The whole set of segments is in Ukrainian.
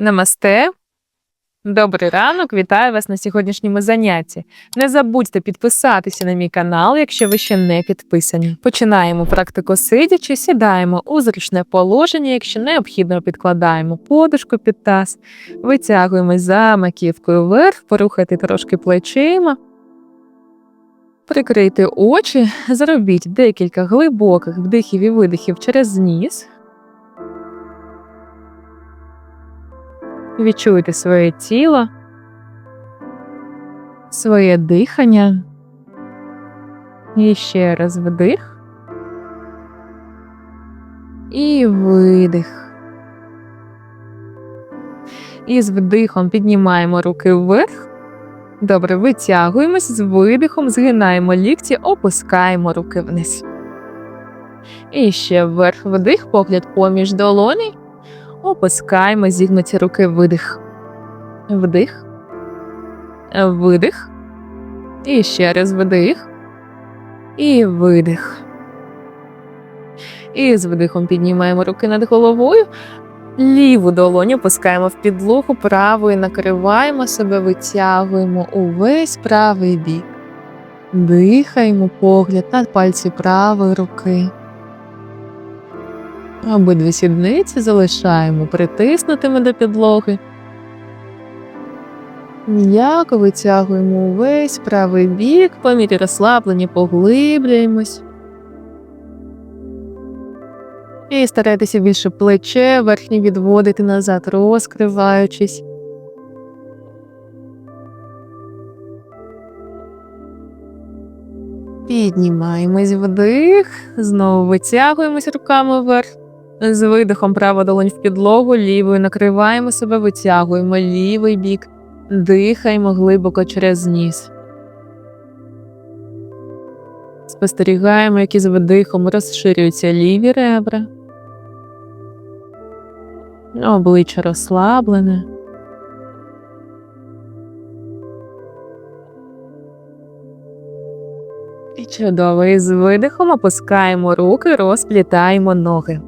Намасте. Добрий ранок, вітаю вас на сьогоднішньому занятті. Не забудьте підписатися на мій канал, якщо ви ще не підписані. Починаємо практику сидячи, сідаємо у зручне положення, якщо необхідно, підкладаємо подушку під таз, витягуємось за маківкою вверх, порухайте трошки плечима. Прикрийте очі, зробіть декілька глибоких вдихів і видихів через ніс. Відчуйте своє тіло, своє дихання. І ще раз вдих. І видих. І з вдихом піднімаємо руки вверх. Добре, витягуємось з видихом, згинаємо лікті, опускаємо руки вниз. І ще вверх вдих, погляд поміж долоней. Опускаємо зігнуті руки видих. Вдих. Видих. І ще раз вдих. І видих. І з видихом піднімаємо руки над головою. Ліву долоню опускаємо в підлогу, правою накриваємо себе, витягуємо увесь правий бік. Дихаємо погляд над пальці правої руки. Обидві сідниці залишаємо притиснутими до підлоги. М'яко витягуємо увесь правий бік, по мірі розслаблення поглиблюємось. І старайтеся більше плече верхнє відводити назад, розкриваючись. Піднімаємось вдих, знову витягуємось руками вверх. З видихом права долонь в підлогу, лівою накриваємо себе, витягуємо лівий бік, дихаємо глибоко через ніс. Спостерігаємо, як із видихом розширюються ліві ребра. Обличчя розслаблене. І чудово, і з видихом опускаємо руки, розплітаємо ноги.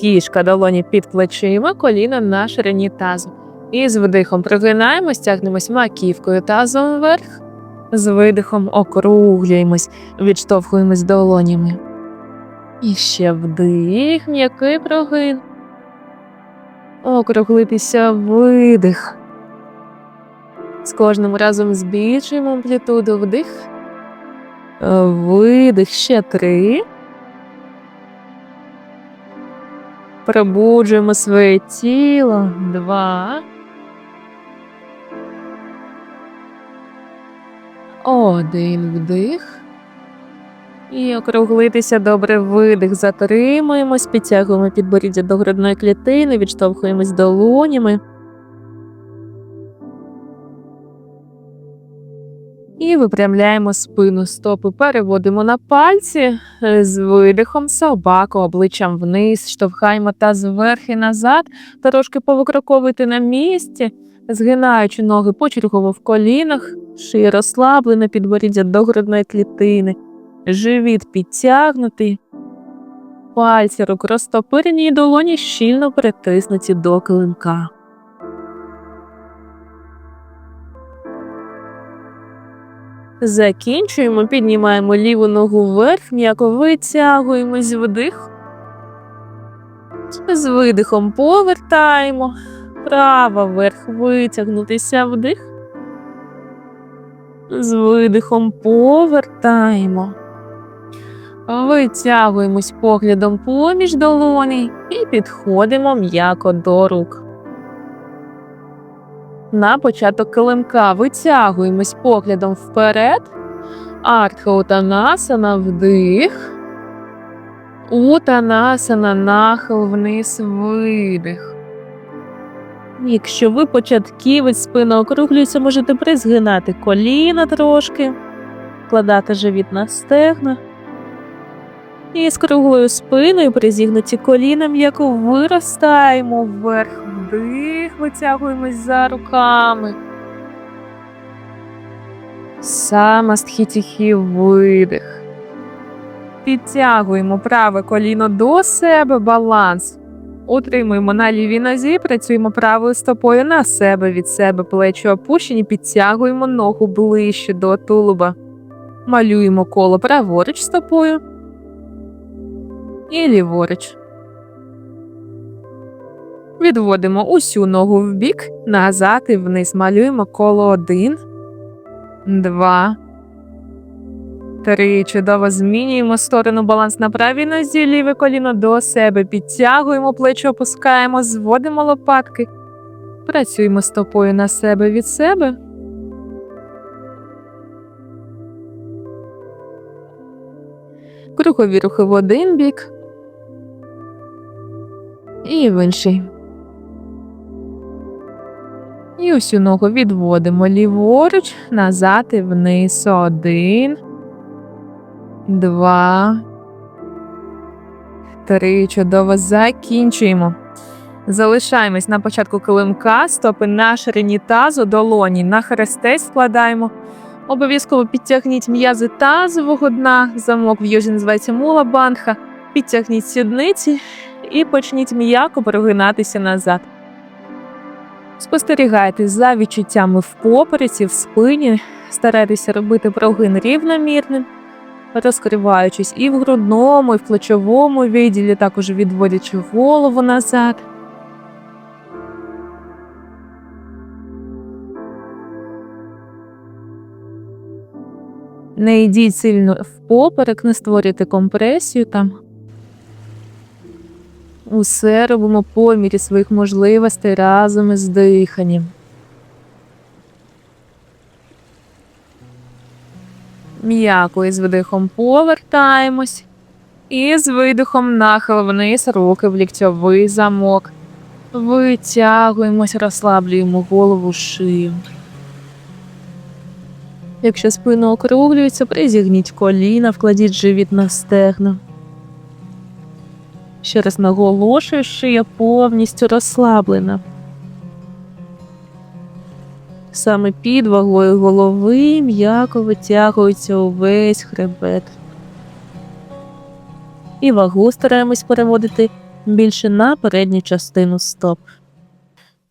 Кішка долоні під плечима, коліна на ширині тазу. І з вдихом прогинаємось, тягнемось маківкою тазом вверх. З видихом округлюємось, відштовхуємось долонями. І ще вдих, м'який прогин. Округлитися видих. З кожним разом збільшуємо амплітуду вдих. Видих ще три. Пробуджуємо своє тіло. Два. Один вдих. І округлитися добре видих. Затримуємось, підтягуємо підборіддя до грудної клітини, відштовхуємось долонями. І випрямляємо спину стопи, переводимо на пальці е, з видихом собаку обличчям вниз, штовхаємо таз вверх і назад, трошки повикроковуйте на місці, згинаючи ноги почергово в колінах, шия розслаблена, підборіддя до грудної клітини, живіт підтягнутий, пальці рук розтопирені і долоні щільно притиснуті до килимка. Закінчуємо, піднімаємо ліву ногу вверх, м'яко витягуємось вдих. З видихом повертаємо. Права вверх витягнутися вдих. З видихом повертаємо. Витягуємось поглядом поміж долоней і підходимо м'яко до рук. На початок килимка витягуємось поглядом вперед. Артха Утанасана вдих. Утанасана нахил вниз видих. Якщо ви початківець, спина округлюється, можете призгинати коліна трошки, вкладати живіт на стегна. І з круглою спиною призігнуті коліна м'яко виростаємо вверх вдих, витягуємось за руками. Самастхітіхі видих. Підтягуємо праве коліно до себе, баланс. Утримуємо на лівій нозі, працюємо правою стопою на себе від себе, плечі опущені, підтягуємо ногу ближче до тулуба. Малюємо коло праворуч стопою і ліворуч. Відводимо усю ногу в бік, назад і вниз. Малюємо коло один, два, три. Чудово змінюємо сторону баланс на правій нозі, ліве коліно до себе. Підтягуємо плечі, опускаємо, зводимо лопатки. Працюємо стопою на себе від себе. Кругові рухи в один бік. І в інший. І усю ногу відводимо ліворуч, назад і вниз. Один, два, три. Чудово. Закінчуємо. Залишаємось на початку килимка, стопи на ширині тазу, долоні на хрестець складаємо. Обов'язково підтягніть м'язи тазового дна, замок в йозі називається мула бандха. Підтягніть сідниці і почніть м'яко прогинатися назад. Спостерігайте за відчуттями в попереці, в спині, старайтеся робити прогин рівномірним, розкриваючись і в грудному, і в плечовому відділі, також відводячи голову назад. Не йдіть сильно впоперек, не створюйте компресію там. Усе робимо по мірі своїх можливостей разом із диханням. М'яко із видихом повертаємось. І з видихом нахил вниз, руки в ліктьовий замок. Витягуємось, розслаблюємо голову шию. Якщо спина округлюється, призігніть коліна, вкладіть живіт на стегна. Ще раз наголошую, шия повністю розслаблена. Саме під вагою голови м'яко витягується увесь хребет. І вагу стараємось переводити більше на передню частину стоп.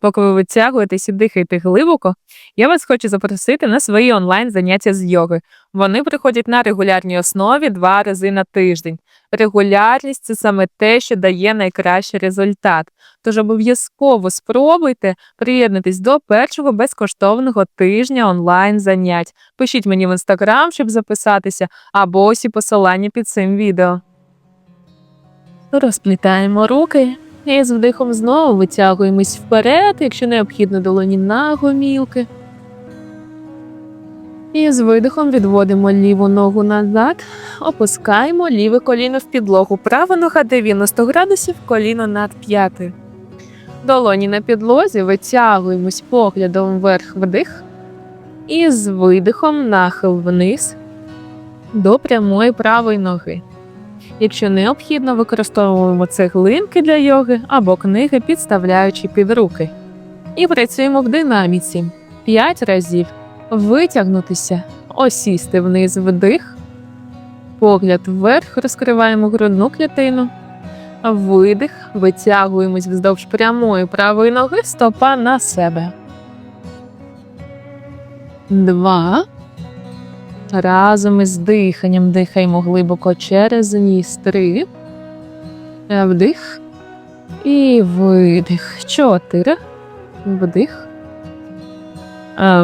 Поки ви витягуєтесь і дихаєте глибоко, я вас хочу запросити на свої онлайн заняття з йоги. Вони приходять на регулярній основі два рази на тиждень. Регулярність це саме те, що дає найкращий результат. Тож обов'язково спробуйте приєднатись до першого безкоштовного тижня онлайн занять. Пишіть мені в інстаграм, щоб записатися, або ось і посилання під цим відео. Розплітаємо руки. І з вдихом знову витягуємось вперед, якщо необхідно долоні на гомілки. І з видихом відводимо ліву ногу назад, опускаємо ліве коліно в підлогу. Права нога 90 градусів, коліно над п'ятою. Долоні на підлозі витягуємось поглядом вверх вдих. І з видихом нахил вниз до прямої правої ноги. Якщо необхідно, використовуємо цеглинки для йоги або книги, підставляючи під руки. І працюємо в динаміці 5 разів. Витягнутися, осісти вниз вдих, погляд вверх, розкриваємо грудну клітину, видих, витягуємось вздовж прямої правої ноги, стопа на себе. Два. Разом із диханням дихаємо глибоко через ніс. Три. Вдих. І видих. Чотири. Вдих.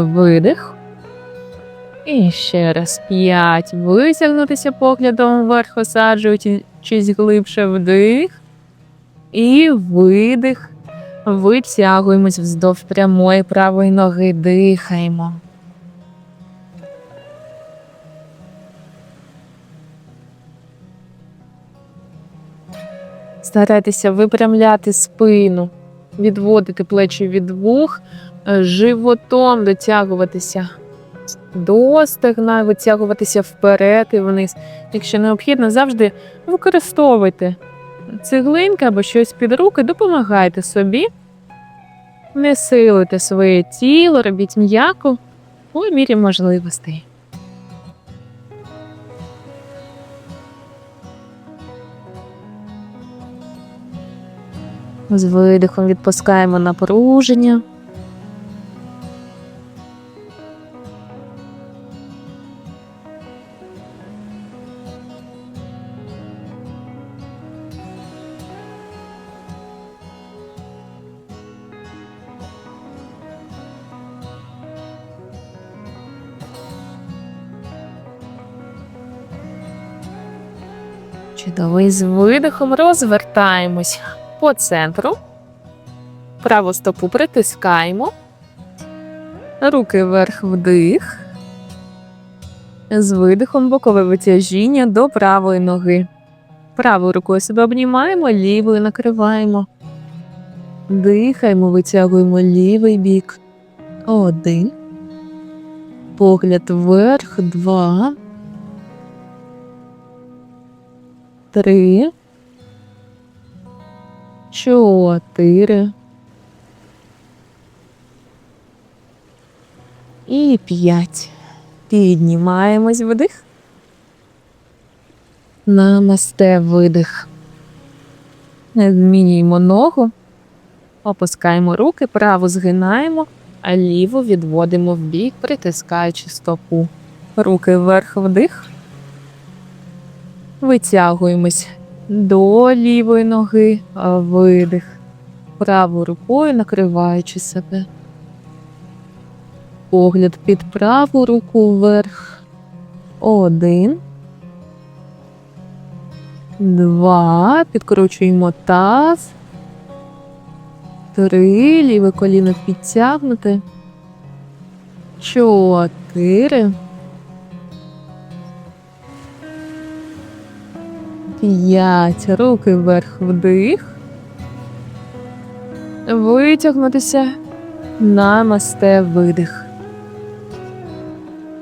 Видих. І ще раз п'ять. Витягнутися поглядом вверх, осаджуючись глибше вдих. І видих. Витягуємось вздовж прямої правої ноги. Дихаємо. Старайтеся випрямляти спину, відводити плечі від вух, животом дотягуватися до стегна, витягуватися вперед і вниз. Якщо необхідно, завжди використовуйте цеглинки або щось під руки, допомагайте собі, не силуйте своє тіло, робіть м'яко у мірі можливостей. З видихом відпускаємо напруження. Чудовий з видихом розвертаємось по центру. Праву стопу притискаємо. Руки вверх вдих. З видихом бокове витяжіння до правої ноги. Правою рукою себе обнімаємо, лівою накриваємо. Дихаємо, витягуємо лівий бік. Один. Погляд вверх, два. Три. Чотири. І п'ять. Піднімаємось вдих. Намасте видих. Змінюємо ногу. Опускаємо руки, праву згинаємо, а ліву відводимо в бік, притискаючи стопу. Руки вверх вдих. Витягуємось до лівої ноги, видих. Правою рукою накриваючи себе. Погляд під праву руку вверх. Один. Два. Підкручуємо таз. Три. Ліве коліно підтягнуте. Чотири. П'ять. Руки вверх вдих. Витягнутися. Намасте видих.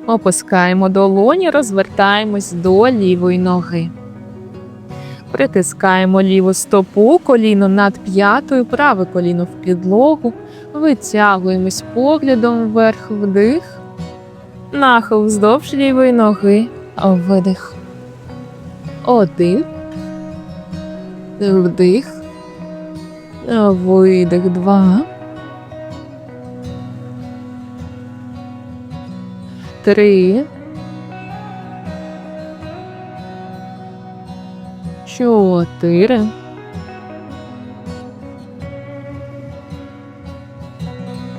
Опускаємо долоні, розвертаємось до лівої ноги. Притискаємо ліву стопу, коліно над п'ятою, праве коліно в підлогу. Витягуємось поглядом вверх вдих. Нахил вздовж лівої ноги. Видих. Один. Вдих. Видих. Два. Три. Чотири.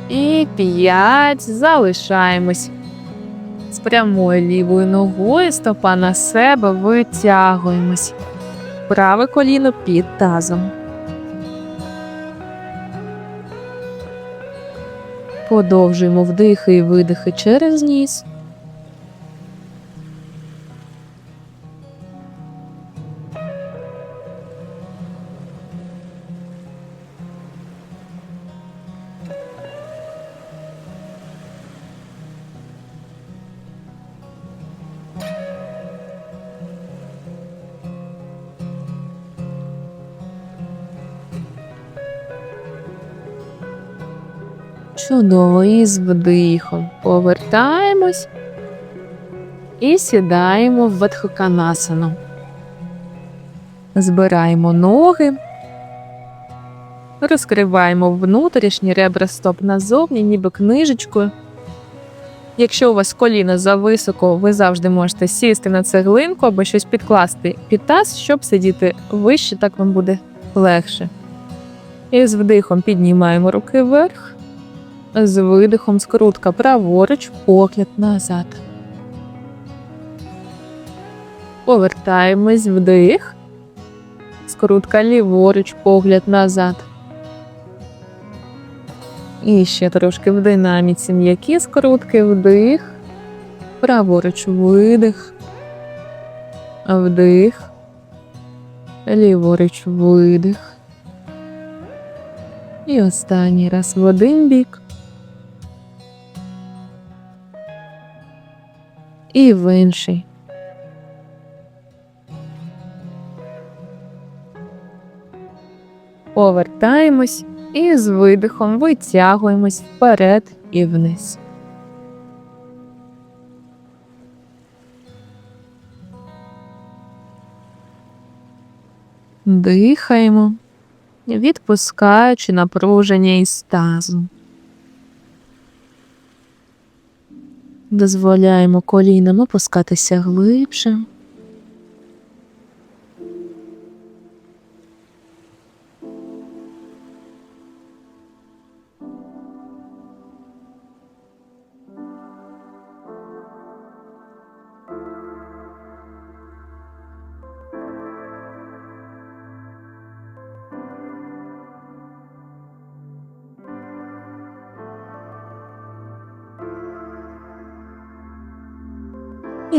І п'ять. Залишаємось. Прямою лівою ногою стопа на себе витягуємось. Праве коліно під тазом. Подовжуємо вдихи і видихи через ніс. Чудово, і з вдихом повертаємось і сідаємо в Вадхоканасану. Збираємо ноги, розкриваємо внутрішні ребра стоп назовні, ніби книжечкою. Якщо у вас коліно зависоко, ви завжди можете сісти на цеглинку або щось підкласти під таз, щоб сидіти вище, так вам буде легше. І з вдихом піднімаємо руки вверх. З видихом скрутка праворуч, погляд назад. Повертаємось вдих. Скрутка ліворуч, погляд назад. І ще трошки в динаміці м'які скрутки, вдих. Праворуч видих. Вдих. Ліворуч видих. І останній раз в один бік. І в інший. Повертаємось і з видихом витягуємось вперед і вниз. Дихаємо, відпускаючи напруження із тазу. Дозволяємо колінам опускатися глибше.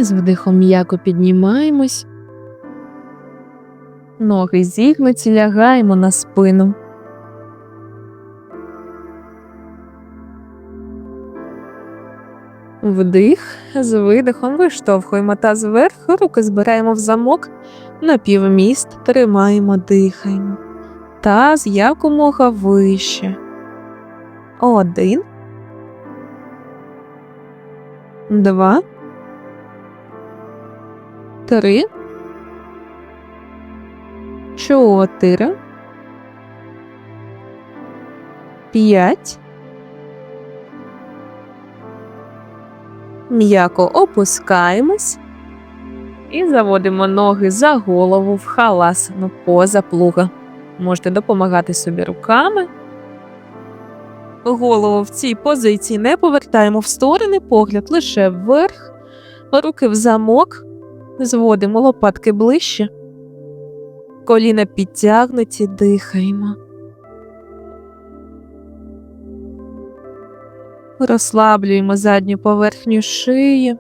З вдихом м'яко піднімаємось. Ноги зігнуті, лягаємо на спину. Вдих, з видихом виштовхуємо таз вверх, руки збираємо в замок, напівміст тримаємо, дихаємо. Таз якомога вище. Один. Два. Три. Чотири. П'ять. М'яко опускаємось і заводимо ноги за голову в халасану поза плуга. Можете допомагати собі руками. Голову в цій позиції не повертаємо в сторони, погляд лише вверх, руки в замок, зводимо лопатки ближче, коліна підтягнуті, дихаємо. Розслаблюємо задню поверхню шиї.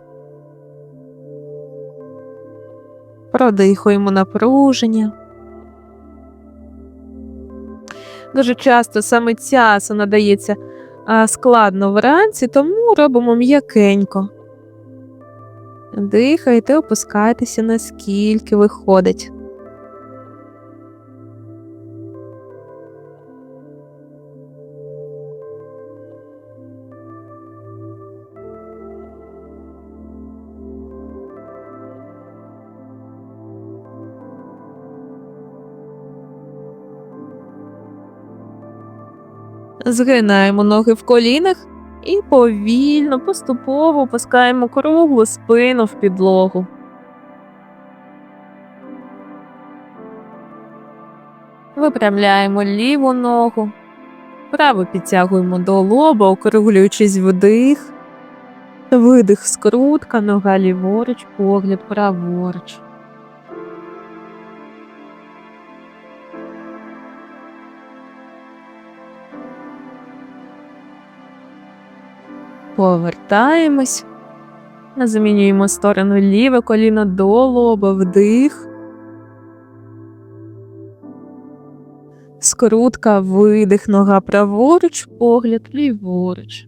Продихуємо напруження. Дуже часто саме асана надається складно вранці, тому робимо м'якенько. Дихайте, опускайтеся, наскільки виходить. Згинаємо ноги в колінах і повільно, поступово опускаємо круглу спину в підлогу. Випрямляємо ліву ногу, праву підтягуємо до лоба, округлюючись вдих, видих скрутка, нога ліворуч, погляд праворуч. Повертаємось. Замінюємо сторону ліве коліно до лоба, вдих. Скрутка, видих, нога праворуч, погляд ліворуч.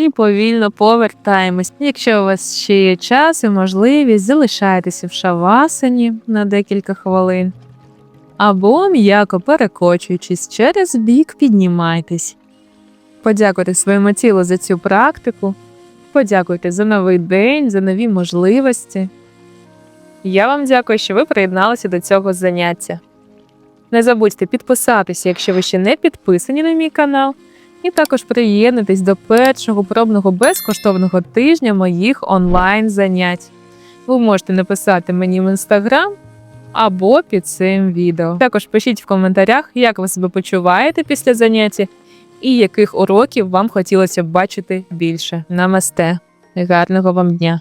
І повільно повертаємось. Якщо у вас ще є час і можливість, залишайтеся в шавасані на декілька хвилин. Або м'яко перекочуючись через бік, піднімайтесь. Подякуйте своєму тілу за цю практику. Подякуйте за новий день, за нові можливості. Я вам дякую, що ви приєдналися до цього заняття. Не забудьте підписатися, якщо ви ще не підписані на мій канал. І також приєднатись до першого пробного безкоштовного тижня моїх онлайн занять. Ви можете написати мені в інстаграм або під цим відео. Також пишіть в коментарях, як ви себе почуваєте після заняття і яких уроків вам хотілося б бачити більше. Намасте! Гарного вам дня!